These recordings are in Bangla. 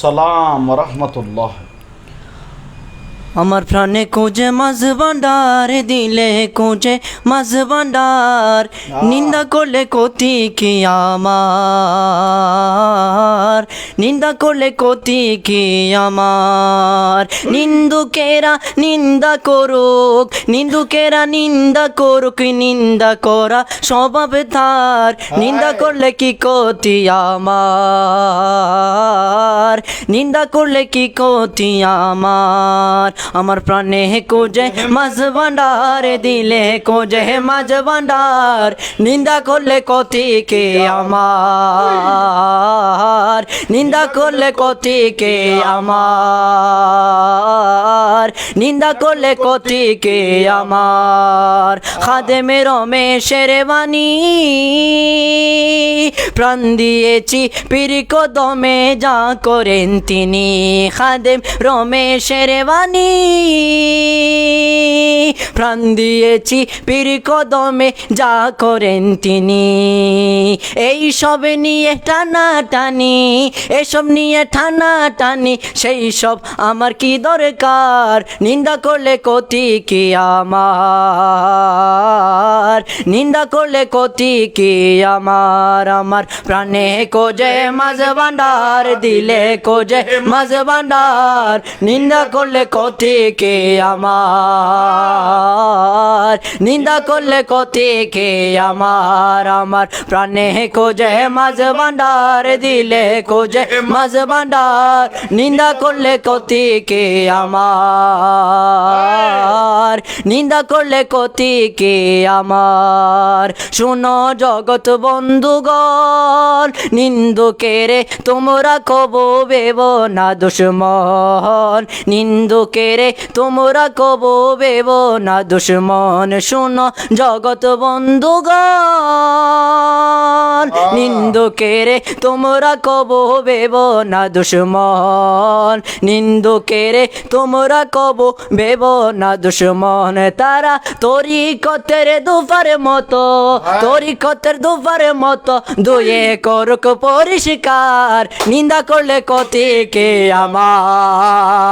আসসালাম রহমতুল্লাহ আমার প্রাণে কোজে মাঝ ভান্ডার দিলে কোজে মাঝ ভান্ডার নিন্দা করলে কতি কি আমার নিন্দা করলে কতি কি আমার নিন্দুকেরা নিন্দা করুক নিন্দুকেরা নিন্দা করুক নিন্দা করা স্বভাব তার নিন্দা করলে কি কতি আমার নিন্দা করলে কি কতি আমার আমার প্রাণে কোজে মাঝ ভান্ডার দিলে কোজে মাঝ ভান্ডার নিন্দা করলে কতিকে আমার? নিন্দা করলে কতি কে আমার। নিন্দা করলে কতি কে আমার? খাদেমে রমেশের বাণী। প্রাণ দিয়েছি পীর কদমে যা করেন তিনি। খাদেম রমেশের বাণী। প্রাণ দিয়েছি পীর কদমে যা করেন তিনি। এই সব নিয়ে টানা টানি এসব নিয়ে টানা টানি সেই সব আমার কি দরকার? নিন্দা করলে কতি কি আমার? নিন্দা করলে কতি কি আমার? আমার প্রাণে কোজে মাঝ ভান্ডার দিলে কোজে মাঝ ভান্ডার। নিন্দা করলে কতি কে আমার? নিন্দা করলে কতি কে আমার? আমার প্রাণে কোজে মাঝ ভান্ডার দিলে কোজে মাঝ ভান্ডার। নিন্দা করলে কতি কে আমার? নিন্দা করলে কতি কে আমার শুনো জগৎ বন্ধুগণ নিন্দুকেরে তোমরা কব বেব না দুশ্মন। নিন্দুকেরে তোমরা কব বেব না দুশ্মন। শুনো জগৎ বন্ধুগণ নিন্দুকেরে তোমরা কব বেব না দুশ্মন। নিন্দুকেরে তোমরা কব বেব না দুশ্মন। তারা তোরি কতের দুফার মতো তোরি কতের দুফার মতো দুয়ে করুক পরিষ্কার নিন্দা করলে কতি কে আমার?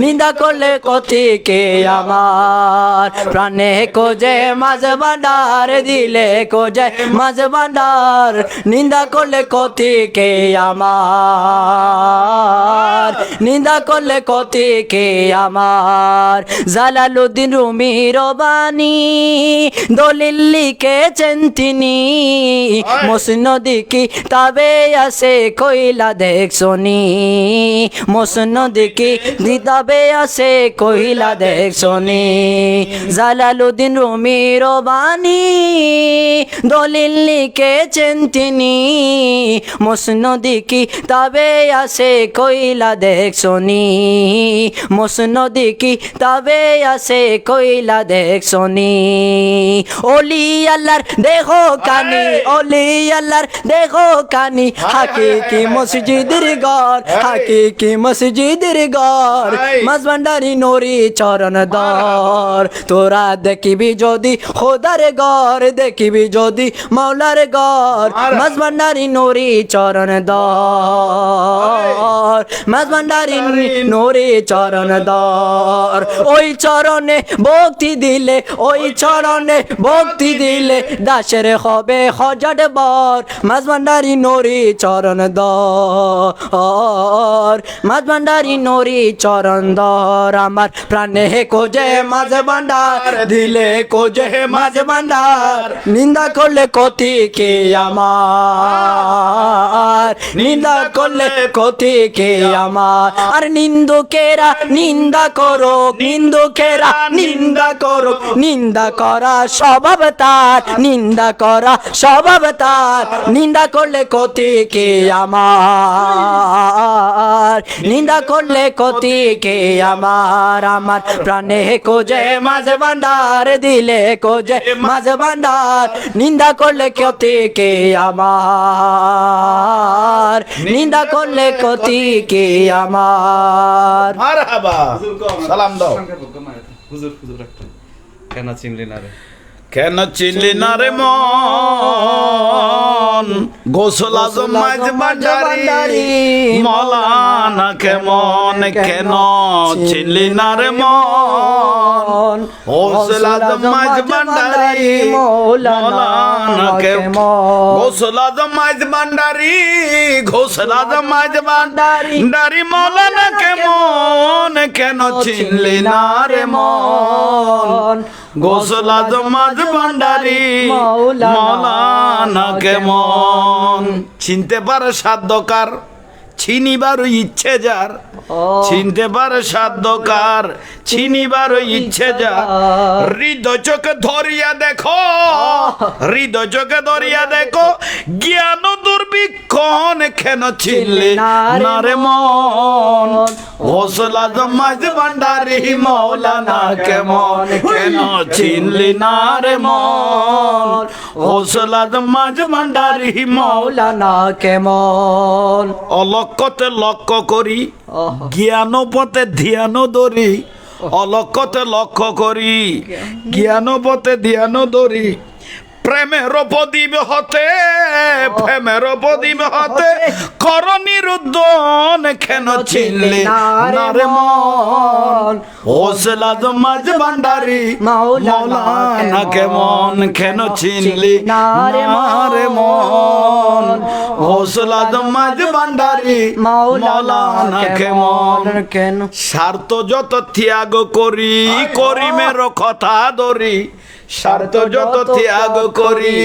নিন্দা করলে কতি কে আমার? প্রাণে কোজে মাঝ ভান্ডার দিলে কোজে মাঝ ভান্ডার নিন্দা করলে কতি কে আমার? নিন্দা করলে কতি কে আমার? জালালুদ্দিন রুমি রবানি দলিল লিখেছেন তিনি। মসনদি কি তবে আসে কইলা দেখছনি মসনদি কি তবে আসে কইলা দেখছনি জালালুদ্দিন রুমি রবানি দলিল লিখেছেন তিনি। মসনদি কি তবে আসে কইলা দেখছনি মসনদি কি তবে আসে কইলা দেখছনি ওলি আল্লাহর দেখো কানি ওলি আল্লাহর দেখো কানি। হাকিকি মসজিদের ঘর হাকিকি মসজিদের ঘর মাছ ভান্ডারি নরি চরণ দর। তোরা দেখিবি যদি খোদার ঘর দেখিবি যদি মাওলার ঘর মাছ ভান্ডারি নরি চরণ দর। মাছ ভান্ডারি নরি চরণ দর। ওই চরণে ভক্তি দিলে ওই চরণে ভক্তি দিলে দাসের হবে হজার বর। মাছ ভান্ডারি নরি চরণ দর। মাছ ভান্ডারি নরি চরণ দর। আমার প্রাণে কোজে মাঝ ভান্ডার দিলে কোজে মাঝ ভান্ডার নিন্দা করলে কতি কে আমার? নিন্দা করলে কতি কে আমার? আর নিন্দুকেরা নিন্দা করো নিন্দুকেরা নিন্দা করো নিন্দা করা স্বভাব তার নিন্দা করা স্বভাব তার। নিন্দা করলে কতি কে আমার? নিন্দা করলে কতি কে আমার? আমার প্রাণে কোজে মাঝ ভান্ডার দিলে কোজে মাঝ ভান্ডার। নিন্দা করলে কতি কে আমার? নিন্দা করলে কতি কে আমার? সালাম দাও। হুজুর হুজুর কেন চিনলি না রে? কেন চিনলি না রে মন? গোসল আজম মাঝ ভান্ডারি। মৌলানা কেমন কেন চিনলি না রে মন? হোসেল আজম মাঝ ভান্ডারি। মৌলানা কেমন? গোসল আজম মাঝ ভান্ডারি। ঘোষল আজম মাঝ ভান্ডারি। মৌলানা কেমন কেন চিনলি না রে মন? গোসল মাঝ ভান্ডারি মৌলানা কেমন? চিনতে পারে সাধ্যকার চিনিবার ইচ্ছে যার। চিনতে পারে সাধ্যকার চিনিবার ইচ্ছে যার। হৃদয় চোখে ধরিয়া দেখো হৃদয় চোখে ধরিয়া দেখো। জ্ঞান দুর্বিক্ষণ কেন চিনলে না রে মন। হোসলা জমাজ ভান্ডারি মৌলানা কেমন? কেন চিনলি না রে মন? হোসলা জমাজ ভান্ডারি মৌলানা কেমন? অলক্ষতে লক্ষ্য করি জ্ঞান পথে ধ্যান ধরি। অলক্ষতে লক্ষ্য করি জ্ঞান পথে ধ্যান ধরি। প্রেমের প্রদীপ হতে প্রেমের প্রদীপ হতে। কর নিরুদ্ধন কেন চিনলি? না রে মন। হোসলা মাঝ ভান্ডারি মৌলানা কেমন? কেন চিনলি? না রে মন। হোসলা মাঝ ভান্ডারি মৌলানা কেমন? কেন? স্বার্থ যত ত্যাগ করি করিমের কথা ধরি স্বার্থ যত ত্যাগ করি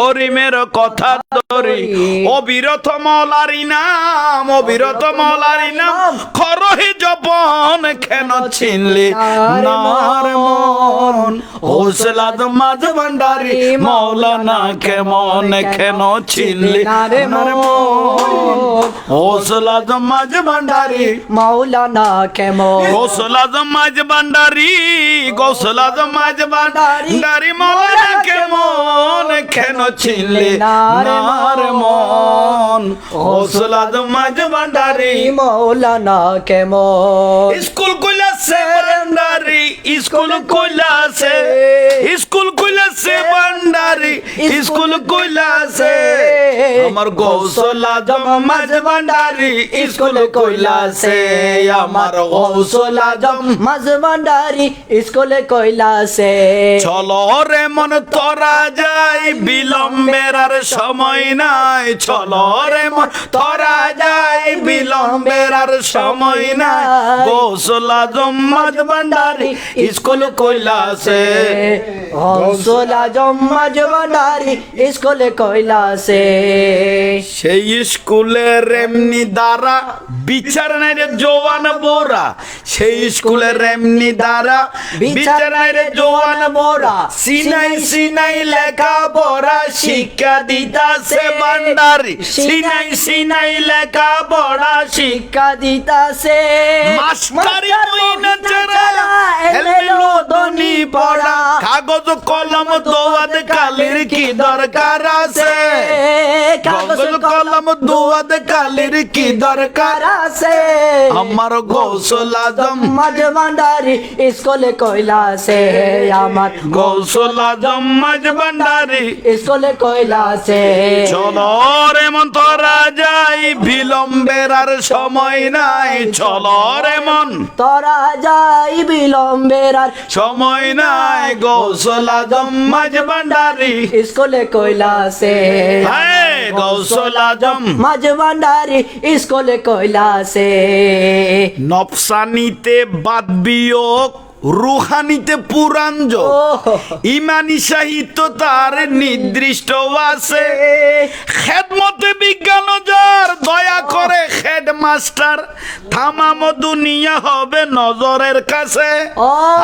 করিমের কথা ধরি। অবিরত মলারি নাম অবিরত মলারি নাম খরহি জপন কেন চিনলি? নার মন হোসলা মাঝ ভান্ডারি মৌলানা কেমন কেন চিনলি? নার মন হোসলা মাঝ ভান্ডারি মৌলানা কেমন? গোসলা জমাজ ভান্ডারি গোসলা জমাজ ভান্ডারি মৌলানা কেমন কেন ছিলে? নার মন? গোসলা মাঝ ভান্ডারি। মৌলানা কেমন? স্কুল খুলেছে ভান্ডারি স্কুল খুলেছে। স্কুল কইলাছে ভান্ডারি স্কুলে চলো রে মন তোরা যাই, বিলম্বের আর সময় নাই। চলো রে মন তোরা যাই, বিলম্বের আর সময় নাই। গোসলা জম্মাজ ভান্ডারি স্কুল কইলাছে হৌসলা জম্মাজ ভান্ডারি স্কুলে কইলাসে সেই স্কুলের এমনি দ্বারা বিচার নাই রে জোয়ান বোরা। সেই স্কুলের এমনি দ্বারা বিচার নাই রে জোয়ান বোরা। সিনাই সিনাই লেখা পড়া শিক্ষা দিতাছে ভান্ডারি। সিনাই সিনাই লেখা পড়া শিক্ষা দিতাসে মাস্টারি মইনা চেরা এলো দনি পড়া। কাগজ কলম দোয়াদ কালির কি দরকার আছে? কাগজ কলম দোয়াদ কালির কি দরকার? আছে? আমার গৌসল আজম। মাঝ ভান্ডারি স্কুলে কইলাসে আমার গৌসল আজম মাঝ ভান্ডারি। স্কুলে কইলাসে চলো রে মন তোরা যাই বিলম্বের আর সময় নাই। চলো রে মন। তোরা যাই বিলম্বের আর সময় নাই। গৌসল আজম মাঝ ভান্ডারি। স্কুলে কইলাসে হ্যাঁ! গৌসল আজম। মাঝে ভান্ডারি স্কুলে কৈলাসে। নফসানিতে বাদ বিয়োগ রুহানিতে পুরাঞ্জ ইমানি সাহিত্য তার নির্দিষ্ট আছে। খেদমতে বিজ্ঞান যার দয়া করে হেডমাস্টার থামাম দুনিয়া হবে নজরের কাছে।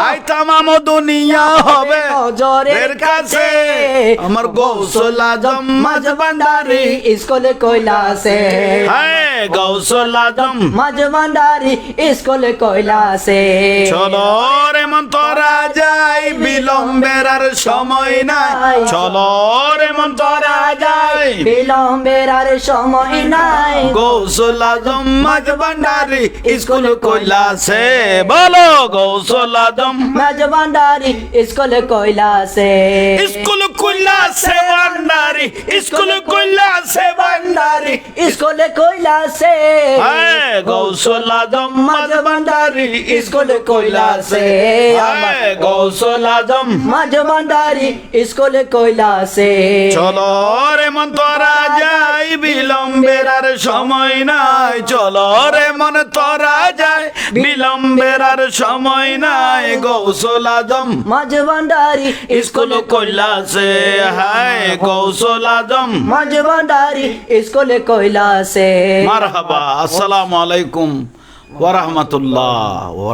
আই থামাম দুনিয়া হবে নজরের কাছে আমার গৌসল আজম মাঝ ভান্ডারি স্কুলে কইলাসে হ্যাঁ গৌসল আজম মাঝ ভান্ডারি স্কুলে কইলাসে চলো রে মন তোরা যাই বিলম্বের সময় নাই। চলো রে মন তোরা যাই বিলম্বের আর সময় নাই। গৌসল আজম মাঝ ভান্ডারি স্কুল কইলাছে। বলো গৌসল আজম। মাঝ ভান্ডারি স্কুলে কইলাসে স্কুল কইলাছে ভান্ডারি স্কুল কইলাছে ভান্ডারি। স্কুলে কইলাসে হ্যাঁ, গৌসল আজম মাঝ ভান্ডারি স্কুল কৈলাসে আমার হ্যাঁ, গৌসল আজম। মাঝ ভান্ডারি স্কুল কৈলাসে। চলো রে মন তোরা যাই বিলম্বের আর সময় নাই। চলো রে মন তোরা যাই বিলম্বের আর সময় নাই। গৌসল আজম মাঝ ভান্ডারি স্কুল কৈলাসে। হায় গৌসল আজম। মাঝ ভান্ডারি স্কুল কৈলাসে। মারহাবা আসসালামু আলাইকুম ওয়া রাহমাতুল্লাহ ওয়া